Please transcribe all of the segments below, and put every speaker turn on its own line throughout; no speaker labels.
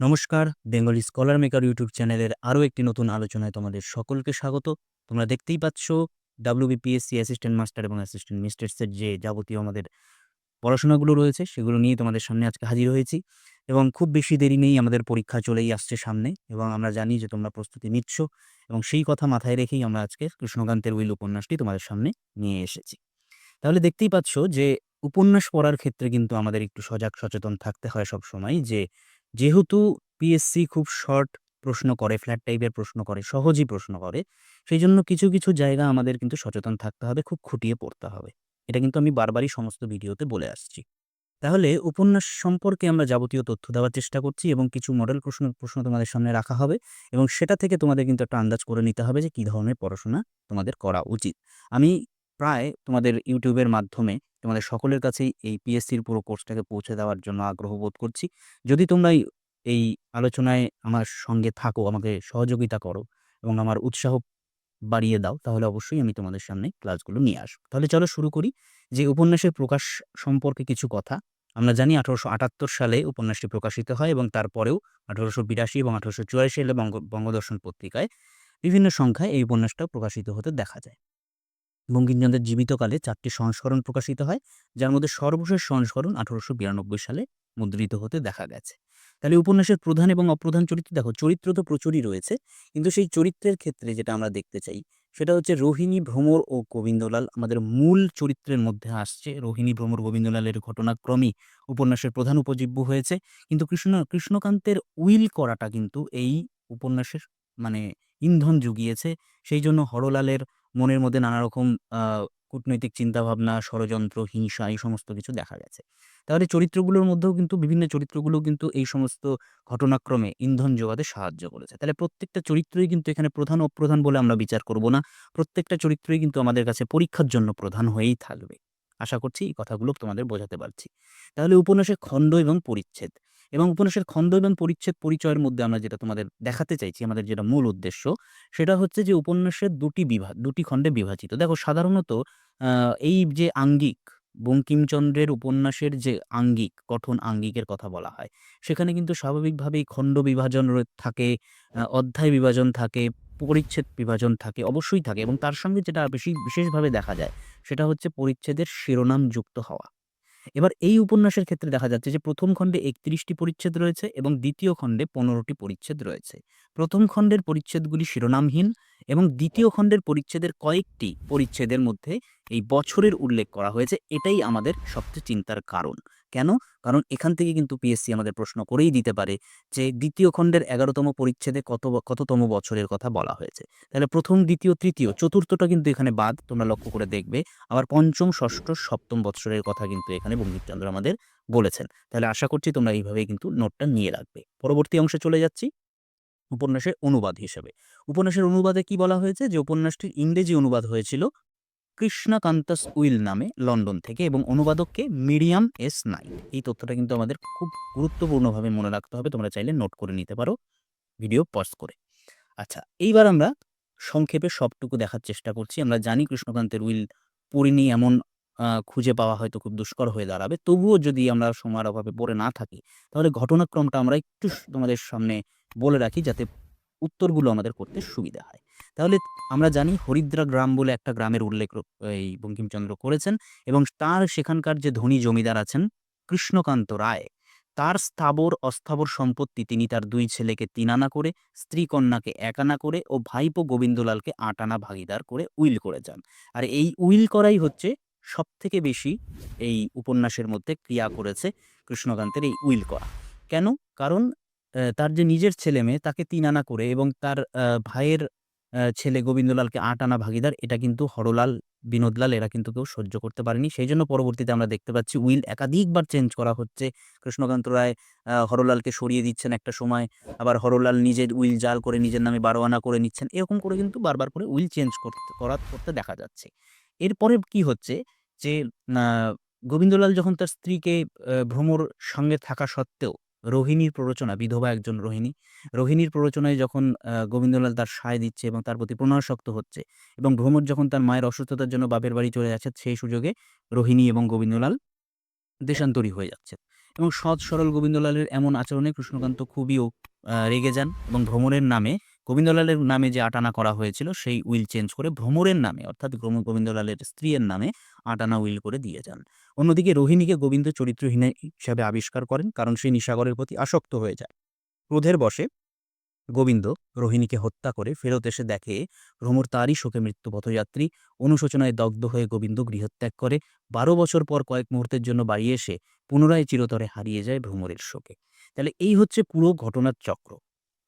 নমস্কার, Bengali scholar maker YouTube চ্যানেলের আরও একটি নতুন আলোচনায় তোমাদের সকলকে স্বাগত। তোমরা দেখতেই পাচ্ছ ডাব্লিউবিপিএসসি অ্যাসিস্ট্যান্ট মাস্টার এবং অ্যাসিস্ট্যান্ট মিস্ট্রেসের যে যাবতীয় আমাদের পড়াশোনাগুলো রয়েছে, সেগুলো নিয়ে তোমাদের সামনে আজকে হাজির হয়েছি এবং খুব বেশি দেরি নেই, আমাদের পরীক্ষা চলেই আসছে সামনে এবং আমরা জানি যে তোমরা প্রস্তুতি নিচ্ছ এবং সেই কথা মাথায় রেখেই আমরা আজকে কৃষ্ণকান্তের উইল উপন্যাসটি তোমাদের সামনে নিয়ে এসেছি। তাহলে দেখতেই পাচ্ছ যে উপন্যাস পড়ার ক্ষেত্রে কিন্তু আমাদের একটু সজাগ সচেতন থাকতে হয় সব সময় যে যেহেতু পিএসসি খুব শর্ট প্রশ্ন করে ফ্ল্যাট টাইপের প্রশ্ন করে, সহজই প্রশ্ন করে সেই জন্য কিছু কিছু জায়গা আমাদের কিন্তু সচেতন থাকতে হবে, খুব খুঁটিয়ে পড়তে হবে। এটা কিন্তু আমি বারবারই সমস্ত ভিডিওতে বলে আসছি। তাহলে উপন্যাস সম্পর্কে আমরা যাবতীয় তথ্য দেওয়ার চেষ্টা করছি এবং কিছু মডেল প্রশ্ন প্রশ্ন তোমাদের সামনে রাখা হবে এবং সেটা থেকে তোমাদের কিন্তু একটা আন্দাজ করে নিতে হবে যে কী ধরনের পড়াশোনা তোমাদের করা উচিত। আমি প্রায় তোমাদের ইউটিউবের মাধ্যমে তোমাদের সকলের কাছেই এই পিএসসির পুরো কোর্সটাকে পৌঁছে দেওয়ার জন্য আগ্রহ বোধ করছি। যদি তোমরা এই- আলোচনায় আমার সঙ্গে থাকো, আমাকে সহযোগিতা করো এবং আমার উৎসাহ বাড়িয়ে দাও, তাহলে অবশ্যই আমি তোমাদের সামনে ক্লাসগুলো নিয়ে আসব। তাহলে চলো শুরু করি যে উপন্যাসের প্রকাশ সম্পর্কে কিছু কথা। আমরা জানি আঠারোশো আটাত্তর সালে উপন্যাসটি প্রকাশিত হয় এবং তারপরেও আঠারোশো বিরাশি এবং আঠারোশো চুরাশি সালে বঙ্গ, বঙ্গদর্শন পত্রিকায় বিভিন্ন সংখ্যায় এই উপন্যাসটা প্রকাশিত হতে দেখা যায়। বঙ্কিমচন্দ্রের জীবিতকালে চারটি সংস্করণ প্রকাশিত হয়, যার মধ্যে সর্বশেষ সংস্করণ আঠারোশো বিরানব্বই সালে মুদ্রিত হতে দেখা গেছে। তাহলে উপন্যাসের প্রধান এবং অপ্রধান চরিত্র, দেখো, চরিত্র তো প্রচুরই রয়েছে, কিন্তু সেই চরিত্রের ক্ষেত্রে যেটা আমরা দেখতে চাই, সেটা হচ্ছে রোহিণী ভ্রমর ও গোবিন্দলাল। আমাদের মূল চরিত্রের মধ্যে আসছে রোহিণী ভ্রমর গোবিন্দলালের ঘটনাক্রমই উপন্যাসের প্রধান উপজীব্য হয়েছে, কিন্তু কৃষ্ণ, কৃষ্ণকান্তের উইল করাটা কিন্তু এই উপন্যাসের মানে ইন্ধন জুগিয়েছে, সেই জন্য হরলালের মনের মধ্যে নানা রকম কূটনৈতিক চিন্তাভাবনা, ষড়যন্ত্র, হিংসা এই সমস্ত কিছু দেখা গেছে। তাহলে চরিত্রগুলোর মধ্যেও কিন্তু বিভিন্ন চরিত্রগুলো কিন্তু এই সমস্ত ঘটনাক্রমে ইন্ধন যোগাতে সাহায্য করেছে। তাহলে প্রত্যেকটা চরিত্রই কিন্তু এখানে প্রধান অপ্রধান বলে আমরা বিচার করব না। প্রত্যেকটা চরিত্রই কিন্তু আমাদের কাছে পরীক্ষার জন্য প্রধান হয়েই থাকবে। আশা করছি এই কথাগুলো তোমাদের বোঝাতে পারছি। তাহলে উপন্যাসের খণ্ড এবং পরিচ্ছেদ এবং উপন্যাসের খণ্ড এবং পরিচ্ছেদ পরিচয়ের মধ্যে আমরা যেটা তোমাদের দেখাতে চাইছি, আমাদের যেটা মূল উদ্দেশ্য সেটা হচ্ছে যে উপন্যাসের দুটি বিভাগ দুটি খণ্ডে বিভাজিত। দেখো সাধারণত এই যে আঙ্গিক, বঙ্কিমচন্দ্রের উপন্যাসের যে আঙ্গিক, গঠন আঙ্গিকের কথা বলা হয়, সেখানে কিন্তু স্বাভাবিকভাবেই খণ্ড বিভাজন থাকে, অধ্যায় বিভাজন থাকে, পরিচ্ছেদ বিভাজন থাকে, অবশ্যই থাকে এবং তার সঙ্গে যেটা বেশি বিশেষভাবে দেখা যায়, সেটা হচ্ছে পরিচ্ছেদের শিরোনাম যুক্ত হওয়া। এবার এই উপন্যাসের ক্ষেত্রে দেখা যাচ্ছে যে, প্রথম খণ্ডে একত্রিশটি পরিচ্ছেদ রয়েছে এবং দ্বিতীয় খণ্ডে পনেরোটি পরিচ্ছেদ রয়েছে। প্রথম খণ্ডের পরিচ্ছেদগুলি শিরোনামহীন এবং দ্বিতীয় খণ্ডের পরিচ্ছেদের কয়েকটি পরিচ্ছেদের মধ্যে এই বছরের উল্লেখ করা হয়েছে। এটাই আমাদের সবচেয়ে চিন্তার কারণ। কেন? কারণ এখান থেকে কিন্তু পিএসসি আমাদের প্রশ্ন করেই দিতে পারে যে দ্বিতীয় খণ্ডের ১১তম পরিচ্ছেদে কত কততম বছরের কথা বলা হয়েছে। তাহলে প্রথম, দ্বিতীয়, তৃতীয়, চতুর্থটা কিন্তু এখানে বাদ তোমরা লক্ষ্য করে দেখবে। আবার পঞ্চম, ষষ্ঠ, সপ্তম বছরের কথা কিন্তু এখানে বঙ্কিমচন্দ্র আমাদের বলেছেন। তাহলে আশা করছি তোমরা এইভাবেই কিন্তু নোটটা নিয়ে রাখবে। পরবর্তী অংশে চলে যাচ্ছি। উপন্যাসের অনুবাদ হিসেবে। উপন্যাসের অনুবাদে কি বলা হয়েছে যে উপন্যাসটির ইংরেজি অনুবাদ হয়েছিল কৃষ্ণকান্তাস উইল নামে লন্ডন থেকে এবং অনুবাদককে মিডিয়াম এস নাইট। এই তথ্যটা কিন্তু আমাদের খুব গুরুত্বপূর্ণভাবে মনে রাখতে হবে। তোমরা চাইলে নোট করে নিতে পারো, ভিডিও পজ করে। আচ্ছা এইবার আমরা সংক্ষেপে সবটুকু দেখার চেষ্টা করছি। আমরা জানি কৃষ্ণকান্তের উইল পড়িনি এমন খুঁজে পাওয়া হয়তো খুব দুষ্কর হয়ে দাঁড়াবে। তবুও যদি আমরা সময়ের অভাবে পড়ে না থাকি, তাহলে ঘটনাক্রমটা আমরা একটু তোমাদের সামনে বলে রাখি যাতে উত্তরগুলো আমাদের করতে সুবিধা হয়। তাহলে আমরা জানি হরিদ্রা গ্রাম বলে একটা গ্রামের উল্লেখ এই বঙ্কিমচন্দ্র করেছেন এবং তার সেখানকার যে ধনী জমিদার আছেন কৃষ্ণকান্ত রায়, তার স্থাবর অস্থাবর সম্পত্তি তিনি তার দুই ছেলেকে ৩ আনা করে, স্ত্রী কন্যাকে ১ আনা করে ও ভাইপো গোবিন্দলালকে ৮ আনা ভাগীদার করে উইল করে যান। আর এই উইল করাই হচ্ছে সবথেকে বেশি এই উপন্যাসের মধ্যে ক্রিয়া করেছে কৃষ্ণকান্তের এই উইল করা। কেন? কারণ তার যে নিজের ছেলে-মেয়ে তাকে ৩ আনা করে এবং তার ভাইয়ের ছেলে গোবিন্দলালকে ৮ আনা ভাগীদার এটা কিন্তু হরলাল, বিনোদলাল এরা কিন্তু কেউ সহ্য করতে পারেনি। সেইজন্য পরবর্তীতে আমরা দেখতে পাচ্ছি উইল একাধিকবার চেঞ্জ করা হচ্ছে। কৃষ্ণকান্ত রায় হরলালকে সরিয়ে দিচ্ছেন একটা সময়। আবার হরলাল নিজের উইল জাল করে নিজের নামে ১২ আনা করে নিচ্ছেন। এরকম করে কিন্তু বারবার করে উইল চেঞ্জ করতে করা করতে দেখা যাচ্ছে। এরপরে কি হচ্ছে যে গোবিন্দলাল যখন তার স্ত্রীকে ভ্রমর সঙ্গে থাকা সত্ত্বেও রোহিণীর প্ররোচনা, বিধবা একজন রোহিণী। রোহিণীর প্ররোচনায় যখন গোবিন্দলাল তার সায় দিচ্ছে এবং তার প্রতি প্রণয়াসক্ত হচ্ছে এবং ভ্রমর যখন তার মায়ের অসুস্থতার জন্য বাপের বাড়ি চলে যাচ্ছে সেই সুযোগে রোহিণী এবং গোবিন্দলাল দেশান্তরী হয়ে যাচ্ছে এবং সৎ সরল গোবিন্দলালের এমন আচরণে কৃষ্ণকান্ত খুবই রেগে যান এবং ভ্রমণের নামে গোবিন্দলালের নামে যে আটানা করা হয়েছিল, সেই উইল চেঞ্জ করে ভ্রমরের নামে, অর্থাৎ গোবিন্দলালের স্ত্রীর নামে আটানা উইল করে দিয়ে যান। অন্যদিকে রোহিণীকে গোবিন্দ চরিত্রহীন হিসাবে আবিষ্কার করেন, কারণ সে নিশাগরের প্রতি আসক্ত হয়ে যায়। ক্রোধের বশে গোবিন্দ রোহিণীকে হত্যা করে ফেরত এসে দেখে ভ্রমর তারই শোকে মৃত্যু পথযাত্রী অনুশোচনায় দগ্ধ হয়ে গোবিন্দ গৃহত্যাগ করে, বারো বছর পর কয়েক মুহূর্তের জন্য বাড়ি এসে পুনরায় চিরতরে হারিয়ে যায় ভ্রমরের শোকে। তাহলে এই হচ্ছে পুরো ঘটনার চক্র।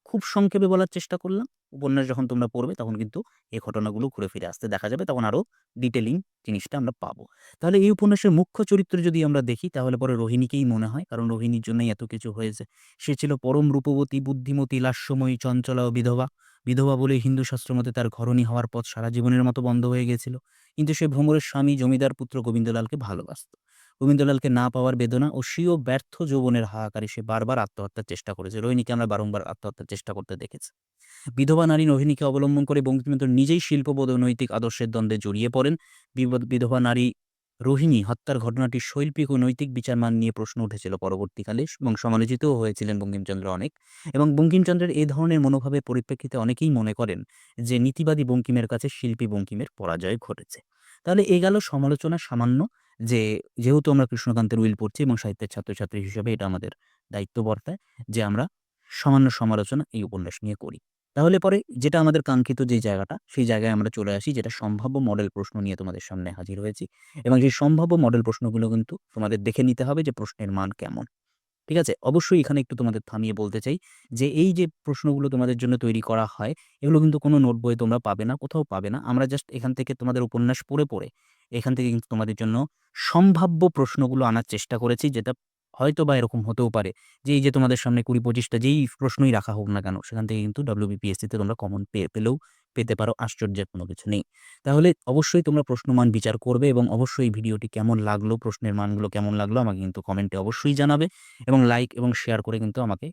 খুব সংক্ষেপে বলার চেষ্টা করলাম। উপন্যাস যখন তোমরা পড়বে, তখন কিন্তু এই ঘটনাগুলো ঘুরে ফিরে আসতে দেখা যাবে। তখন আরও ডিটেলিং জিনিসটা আমরা পাবো। তাহলে এই উপন্যাসের মুখ্য চরিত্র যদি আমরা দেখি, তাহলে পরে রোহিণীকেই মনে হয়। কারণ রোহিণীর জন্যই এত কিছু হয়েছে। সে ছিল পরম রূপবতী, বুদ্ধিমতী, লাস্যময়ী, চঞ্চলা ও বিধবা। বিধবা বলে হিন্দু শাস্ত্র মতে তার ঘরণী হওয়ার পথ সারা জীবনের মতো বন্ধ হয়ে গেছিল। কিন্তু সে ভ্রমরের স্বামী, জমিদার পুত্র গোবিন্দলালকে ভালোবাসত। গোবিন্দলালকে না পাওয়ার বেদনা ও স্বীয় ব্যর্থ যৌবনের হাহাকারে সে বারবার আত্মহত্যার চেষ্টা করেছে। রোহিণীকে আমরা বারংবার আত্মহত্যার চেষ্টা করতে দেখেছি। বিধবা নারী রোহিণীকে অবলম্বন করে বঙ্কিমচন্দ্র নিজেই শিল্পবোধ নৈতিক আদর্শের দ্বন্দ্বে জড়িয়ে পড়েন। বিধবা নারী রোহিণী হত্যার ঘটনাটি শৈল্পিক ও নৈতিক বিচারমান নিয়ে প্রশ্ন উঠেছিল পরবর্তীকালে এবং সমালোচিতও হয়েছিলেন বঙ্কিমচন্দ্র অনেক। এবং বঙ্কিমচন্দ্রের এই ধরনের মনোভাবের পরিপ্রেক্ষিতে অনেকেই মনে করেন যে নীতিবাদী বঙ্কিমের কাছে শিল্পী বঙ্কিমের পরাজয় ঘটেছে। তাহলে এ গেল সমালোচনা সামান্য যে যেহেতু আমরা কৃষ্ণকান্তের উইল পড়ছি এবং সাহিত্যের ছাত্রছাত্রী হিসেবে এটা আমাদের দায়িত্ব বর্তায় যে আমরা সামান্য সমালোচনা এই উপন্যাস নিয়ে করি। তাহলে পরে যেটা আমাদের কাঙ্ক্ষিত যে জায়গাটা, সেই জায়গায় আমরা চলে আসি যেটা সম্ভাব্য মডেল প্রশ্ন নিয়ে তোমাদের সামনে হাজির হয়েছি এবং সেই সম্ভাব্য মডেল প্রশ্নগুলো কিন্তু তোমাদের দেখে নিতে হবে যে প্রশ্নের মান কেমন। ঠিক আছে? অবশ্যই এখানে একটু তোমাদের থামিয়ে বলতে চাই যে, এই যে প্রশ্নগুলো তোমাদের জন্য তৈরি করা হয়, এগুলো কিন্তু কোনো নোট বই তোমরা পাবে না, কোথাও পাবে না। আমরা জাস্ট এখান থেকে তোমাদের উপন্যাস পড়ে পড়ে এখান থেকে কিন্তু তোমাদের জন্য সম্ভাব্য প্রশ্নগুলো আনার চেষ্টা করেছি, যেটা হয়তো বা এরকম হতেও পারে যে, এই যে তোমাদের সামনে কুড়ি পঁচিশটা যেই প্রশ্নই রাখা হোক না কেন, সেখান থেকে কিন্তু ডাব্লিউবিপিএসসিতে তোমরা কমন পেয়ে, পেলেও পেতে পারো, আশ্চর্যের কোনো কিছু নেই। তাহলে অবশ্যই তোমরা প্রশ্নমান বিচার করবে এবং অবশ্যই ভিডিওটি কেমন লাগল, প্রশ্নের মানগুলো কেমন লাগল আমাকে কিন্তু কমেন্টে অবশ্যই জানাবে এবং লাইক এবং শেয়ার করে কিন্তু আমাকে,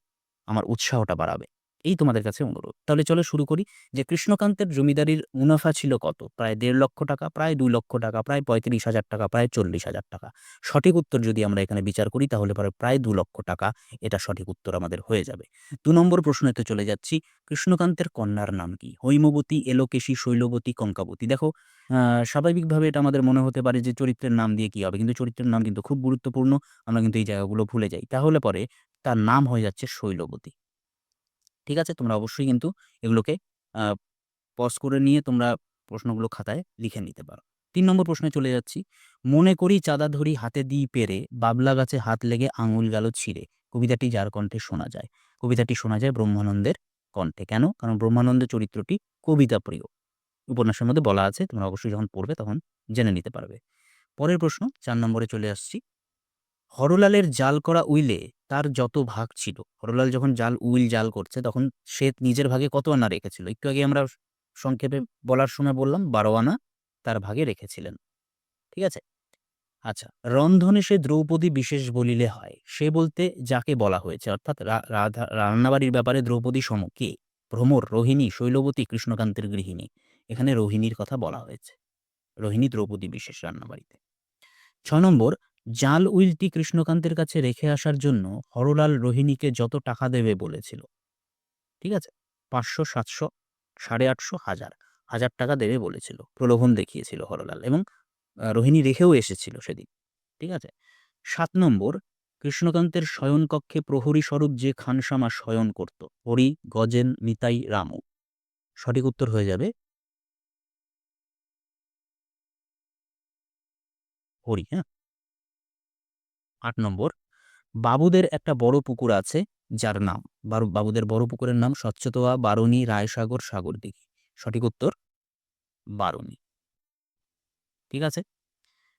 আমার উৎসাহটা বাড়াবে। এই তোমাদের কাছে অনুরোধ। তাহলে চলো শুরু করি যে কৃষ্ণকান্তের জমিদারির মুনাফা ছিল কত? প্রায় দেড় লক্ষ টাকা, প্রায় দুই লক্ষ টাকা, প্রায় পঁয়ত্রিশ হাজার টাকা, প্রায় চল্লিশ হাজার টাকা। সঠিক উত্তর যদি আমরা এখানে বিচার করি তাহলে পরে প্রায় দু লক্ষ টাকা এটা সঠিক উত্তর আমাদের হয়ে যাবে। দু নম্বর প্রশ্নেতে চলে যাচ্ছি, কৃষ্ণকান্তের কন্যার নাম কি? হৈমবতী, এলোকেশী, শৈলবতী, কঙ্কাবতী। দেখো স্বাভাবিকভাবে এটা আমাদের মনে হতে পারে যে চরিত্রের নাম দিয়ে কি হবে, কিন্তু চরিত্রের নাম কিন্তু খুব গুরুত্বপূর্ণ, আমরা কিন্তু এই জায়গাগুলো ভুলে যাই। তাহলে পরে তার নাম হয়ে যাচ্ছে শৈলবতী। ঠিক আছে? তোমরা অবশ্যই কিন্তু এগুলোকে পজ করে নিয়ে তোমরা প্রশ্নগুলো খাতায় লিখে নিতে পারো। তিন নম্বর প্রশ্নে চলে যাচ্ছি। মনে করি চাঁদা ধরি হাতে দিই পেরে, বাবলা গাছে হাত লেগে আঙুল গেল ছিঁড়ে। কবিতাটি যার কণ্ঠে শোনা যায়। কবিতাটি শোনা যায় ব্রহ্মানন্দের কণ্ঠে। কেন? কারণ ব্রহ্মানন্দের চরিত্রটি কবিতা প্রিয়। উপন্যাসের মধ্যে বলা আছে, তোমরা অবশ্যই যখন পড়বে তখন জেনে নিতে পারবে। পরের প্রশ্ন, চার নম্বরে চলে আসছি। হরলালের জাল করা উইলে তার যত ভাগ ছিল, হরলাল যখন জাল, উইল জাল করছে, তখন সে নিজের ভাগে কত আনা রেখেছিল? একটু আগে আমরা সংক্ষেপে বলার সময় বললাম, বারো আনা তার ভাগে রেখেছিলেন। ঠিক আছে? আচ্ছা রন্ধনে সে দ্রৌপদী বিশেষ বলিলে হয়। সে বলতে যাকে বলা হয়েছে, অর্থাৎ রাধা, রান্নাবাড়ির ব্যাপারে দ্রৌপদী সম কে? ভ্রমর, রোহিণী, শৈলবতী, কৃষ্ণকান্তের গৃহিণী। এখানে রোহিণীর কথা বলা হয়েছে। রোহিণী দ্রৌপদী বিশেষ রান্নাবাড়িতে। ছয় নম্বর জাল উইলটি কৃষ্ণকান্তের কাছে রেখে আসার জন্য হরলাল রোহিণীকে যত টাকা দেবে বলেছিল। ঠিক আছে? পাঁচশো, সাতশো, সাড়ে আটশো, হাজার। হাজার টাকা দেবে বলেছিল। প্রলোভন দেখিয়েছিল হরলাল এবং রোহিণী রেখেও এসেছিল সেদিন। ঠিক আছে? সাত নম্বর, কৃষ্ণকান্তের শয়নকক্ষে প্রহরী স্বরূপ যে খানসামা শয়ন করত, হরি, গজেন, নিতাই, রামু। সঠিক উত্তর হয়ে যাবে? হরি হ্যাঁ? আট নম্বর, বাবুদের একটা বড় পুকুর আছে যার নাম বাবুদের বড় পুকুরের নাম স্বচ্ছতোয়া বারুণী রায়সাগর সাগরদিঘি সঠিক উত্তর, বারুণী। ঠিক আছে?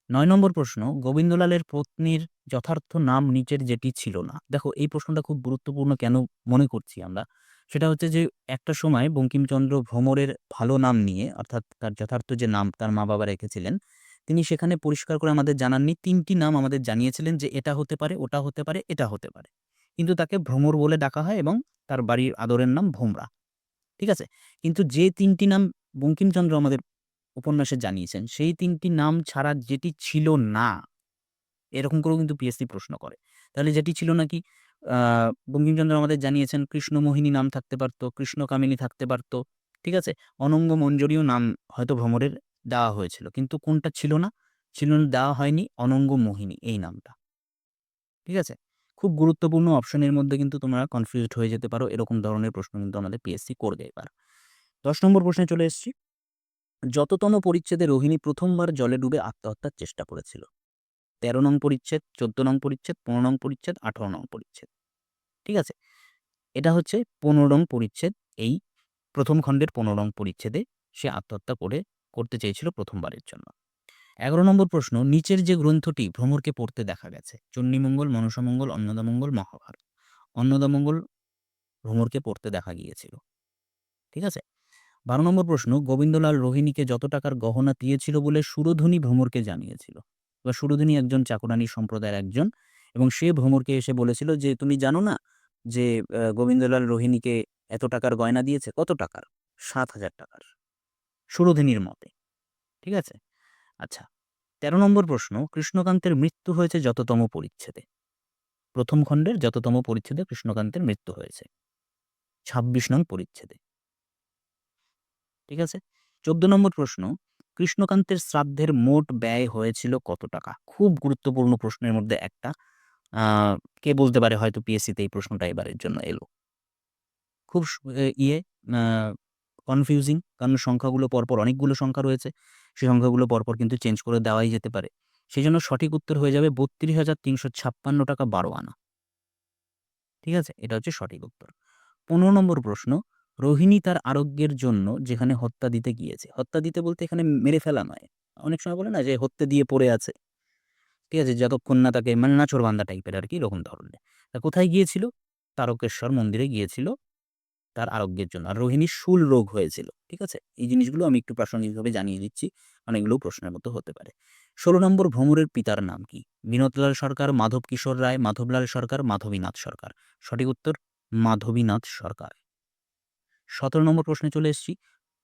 নয় নম্বর প্রশ্ন, গোবিন্দলালের পত্নীর যথার্থ নাম নিচের যেটি ছিল না। দেখো, এই প্রশ্নটা খুব গুরুত্বপূর্ণ কেন মনে করছি আমরা? সেটা হচ্ছে যে, একটা সময় বঙ্কিমচন্দ্র ভ্রমরের ভালো নাম নিয়ে, অর্থাৎ তার যথার্থ যে নাম তার মা বাবা রেখেছিলেন তিনি সেখানে পরিষ্কার করে আমাদের জানাননি। তিনটি নাম আমাদের জানিয়েছিলেন যে এটা হতে পারে, ওটা হতে পারে, এটা হতে পারে। কিন্তু তাকে ভ্রমর বলে ডাকা হয় এবং তার বাড়ির আদরের নাম ভোমরা। ঠিক আছে? কিন্তু যে তিনটি নাম বঙ্কিমচন্দ্র আমাদের উপন্যাসে জানিয়েছেন, সেই তিনটি নাম ছাড়া যেটি ছিল না, এরকম করেও কিন্তু পিএসসি প্রশ্ন করে। তাহলে যেটি ছিল নাকি? বঙ্কিমচন্দ্র আমাদের জানিয়েছেন, কৃষ্ণমোহিনী নাম থাকতে পারতো, কৃষ্ণকামিনী থাকতে পারতো। ঠিক আছে? অনঙ্গ মঞ্জরীও নাম হয়তো ভ্রমরের দেওয়া হয়েছিল। কিন্তু কোনটা ছিল না? ছিল না, দেওয়া হয়নি। অনঙ্গ মোহিনী, এই নামটা। ঠিক আছে? খুব গুরুত্বপূর্ণ অপশনের মধ্যে কিন্তু তোমরা কনফিউজড হয়ে যেতে পারো। এরকম ধরনের প্রশ্ন কিন্তু আমাদের পিএসসি করবে এবার। দশ নম্বর প্রশ্নে চলে এসেছি। যততম পরিচ্ছেদে রোহিণী প্রথমবার জলে ডুবে আত্মহত্যার চেষ্টা করেছিল। তেরো নং পরিচ্ছেদ, চোদ্দ নং পরিচ্ছেদ, পনেরো নং পরিচ্ছেদ, আঠারো নং পরিচ্ছেদ। ঠিক আছে? এটা হচ্ছে পনেরো নং পরিচ্ছেদ। এই প্রথম খণ্ডের পনেরো নং পরিচ্ছেদে সে আত্মহত্যা করে করতে চেয়েছিল প্রথমবারের জন্য। এগারো নম্বর প্রশ্ন, নিচের যে গ্রন্থটি ভ্রমরকে পড়তে দেখা গেছে, চণ্ডীমঙ্গল, মনসামঙ্গল, অন্নদামঙ্গল, মহাভারত, অন্নদামঙ্গল ভ্রমরকে পড়তে দেখা গিয়েছিল। ঠিক আছে? বারো নম্বর প্রশ্ন, গোবিন্দলাল রোহিণীকে যত টাকার গহনা দিয়েছিল বলে সুরধনী ভ্রমরকে জানিয়েছিল? বা সুরধনী একজন চাকরানী সম্প্রদায়ের একজন এবং সে ভ্রমরকে এসে বলেছিল যে, তুমি জানো না যে গোবিন্দলাল রোহিণীকে এত টাকার গয়না দিয়েছে? কত টাকার? সাত হাজার টাকার। সুরধনীর মতে। ঠিক আছে? আচ্ছা তেরো নম্বর প্রশ্ন, কৃষ্ণকান্তের মৃত্যু হয়েছে যততম পরিচ্ছেদে। প্রথম খণ্ডের যততম পরিচ্ছেদে কৃষ্ণকান্তের মৃত্যু হয়েছে। ছাব্বিশ নং পরিচ্ছেদে। ঠিক আছে? চোদ্দ নম্বর প্রশ্ন, কৃষ্ণকান্তের শ্রাদ্ধের মোট ব্যয় হয়েছিল কত টাকা? খুব গুরুত্বপূর্ণ প্রশ্নের মধ্যে একটা। কে বলতে পারে হয়তো পিএসসিতে এই প্রশ্নটা এবারের জন্য এলো। খুব ইয়ে কনফিউজিং কারণ সংখ্যাগুলো পরপর অনেকগুলো সংখ্যা রয়েছে। সেই সংখ্যাগুলো পরপর কিন্তু চেঞ্জ করে দেওয়াই যেতে পারে। সেই জন্য সঠিক উত্তর হয়ে যাবে বত্রিশ হাজার তিনশো ছাপ্পান্ন টাকা বারো আনা। ঠিক আছে? এটা হচ্ছে সঠিক উত্তর। পনেরো নম্বর প্রশ্ন, রোহিণী তার আরোগ্যের জন্য যেখানে হত্যা দিতে গিয়েছে। হত্যা দিতে বলতে এখানে মেরে ফেলা নয়। অনেক সময় বলে না যে হত্যা দিয়ে পড়ে আছে। ঠিক আছে? যতক্ষণ না তাকে মানে নাচর বান্দা টাইপের আর কি, এরকম ধরনের। তা কোথায় গিয়েছিল? তারকেশ্বর মন্দিরে গিয়েছিল। তার আরোগ্যের জন্য। আর রোহিণীর শুল রোগ হয়েছিল, ঠিক আছে? এই জিনিসগুলো আমি একটু প্রাসঙ্গিকভাবে জানিয়ে দিচ্ছি, অনেকগুলো প্রশ্নের মতো হতে পারে। ষোলো নম্বর ভ্রমরের পিতার নাম কি? বিনোদলাল সরকার, মাধব কিশোর রায়, মাধবলাল সরকার, মাধবীনাথ সরকার? সঠিক উত্তর, মাধবীনাথ সরকার। সতেরো নম্বর প্রশ্নে চলে এসেছি।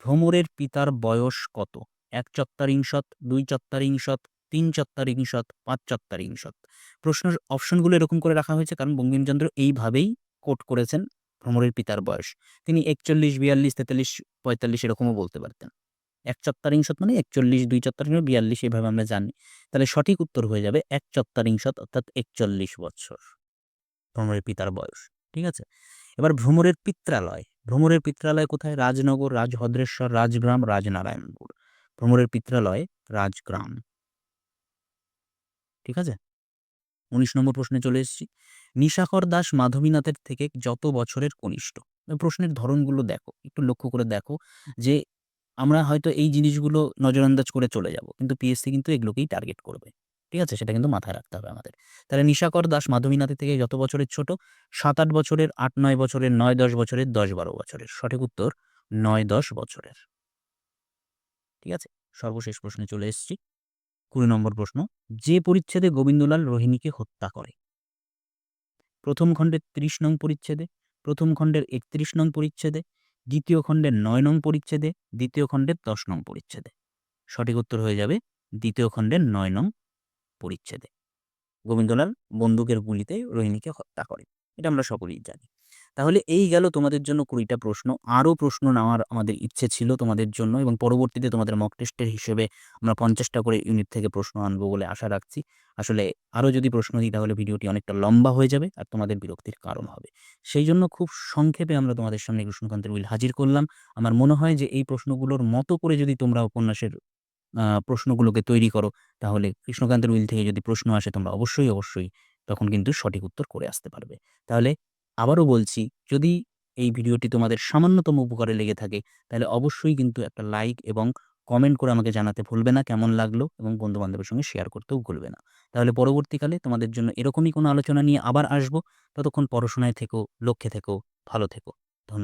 ভ্রমরের পিতার বয়স কত? এক চত্বরিংশত দুই চত্বরিংশত তিন চত্বরিংশত পাঁচ চত্বরিংশত প্রশ্নের অপশনগুলো এরকম করে রাখা হয়েছে, কারণ বঙ্কিমচন্দ্র এইভাবেই কোট করেছেন ভ্রমরের পিতার বয়স। তিনি একচল্লিশ, বিয়াল্লিশ, তেতাল্লিশ, পঁয়তাল্লিশ এরকমও বলতে পারতেন। এক চত্বরিংশত মানে একচল্লিশ, দুই চত্বরিংশ বিয়াল্লিশ এভাবে আমরা জানি। তাহলে সঠিক উত্তর হয়ে যাবে এক চত্বরিংশত অর্থাৎ একচল্লিশ বছর। ভ্রমরের পিতার বয়স, ঠিক আছে? এবার ভ্রমরের পিত্রালয়। ভ্রমরের পিত্রালয় কোথায়? রাজনগর, রাজভদ্রেশ্বর, রাজগ্রাম, রাজনারায়ণপুর। ভ্রমরের পিত্রালয়, রাজগ্রাম। ঠিক আছে? উনিশ নম্বর প্রশ্নে চলে এসেছি। নিশাকর দাস মাধবীনাথের থেকে যত বছরের কনিষ্ঠ? প্রশ্নের ধরনগুলো দেখো, একটু লক্ষ্য করে দেখো যে আমরা হয়তো এই জিনিসগুলো নজরআন্দাজ করে চলে যাব, কিন্তু পিএসসি কিন্তু এগুলোকেই টার্গেট করবে। ঠিক আছে? সেটা কিন্তু মাথায় রাখতে হবে আমাদের। তাহলে নিশাকর দাস মাধবীনাথের থেকে যত বছরের ছোট? সাত আট বছরের আট নয় বছরের নয় দশ বছরের দশ বারো বছরের। সঠিক উত্তর নয় দশ বছরের। ঠিক আছে? সর্বশেষ প্রশ্নে চলে এসেছি। কুড়ি নম্বর প্রশ্ন, যে পরিচ্ছেদে গোবিন্দলাল রোহিণীকে হত্যা করে? প্রথম খণ্ডের ত্রিশ নং পরিচ্ছেদে, প্রথম খণ্ডের একত্রিশ নং পরিচ্ছেদে, দ্বিতীয় খণ্ডের নয় নং পরিচ্ছেদে, দ্বিতীয় খণ্ডের দশ নং পরিচ্ছেদে। সঠিক উত্তর হয়ে যাবে দ্বিতীয় খণ্ডের নয় নং পরিচ্ছেদে। গোবিন্দলাল বন্দুকের গুলিতে রোহিণীকে হত্যা করে। এটা আমরা সকলেই জানি। তাহলে এই গেল তোমাদের জন্য কুড়িটা প্রশ্ন। আরও প্রশ্ন নেওয়ার আমাদের ইচ্ছে ছিল তোমাদের জন্য এবং পরবর্তীতে তোমাদের মক টেস্টের হিসেবে আমরা পঞ্চাশটা করে ইউনিট থেকে প্রশ্ন আনব বলে আশা রাখছি। আসলে আরও যদি প্রশ্ন দিই তাহলে ভিডিওটি অনেকটা লম্বা হয়ে যাবে আর তোমাদের বিরক্তির কারণ হবে। সেই জন্য খুব সংক্ষেপে আমরা তোমাদের সামনে কৃষ্ণকান্তের উইল হাজির করলাম। আমার মনে হয় যে এই প্রশ্নগুলোর মতো করে যদি তোমরা উপন্যাসের প্রশ্নগুলোকে তৈরি করো, তাহলে কৃষ্ণকান্তের উইল থেকে যদি প্রশ্ন আসে তোমরা অবশ্যই অবশ্যই তখন কিন্তু সঠিক উত্তর করে আসতে পারবে। তাহলে আবারও বলছি, যদি এই ভিডিওটি তোমাদের সামান্যতম উপকারে লেগে থাকে, তাহলে অবশ্যই কিন্তু একটা লাইক এবং কমেন্ট করে আমাকে জানাতে ভুলবে না, কেমন লাগল এবং বন্ধু বান্ধবের সঙ্গে শেয়ার করতেও ভুলবে না। তাহলে পরবর্তীকালে তোমাদের জন্য এরকমই কোনো আলোচনা নিয়ে আবার আসব। ততক্ষণ পড়াশোনায় থেকো, লক্ষ্যে থেকো, ভালো থেকো।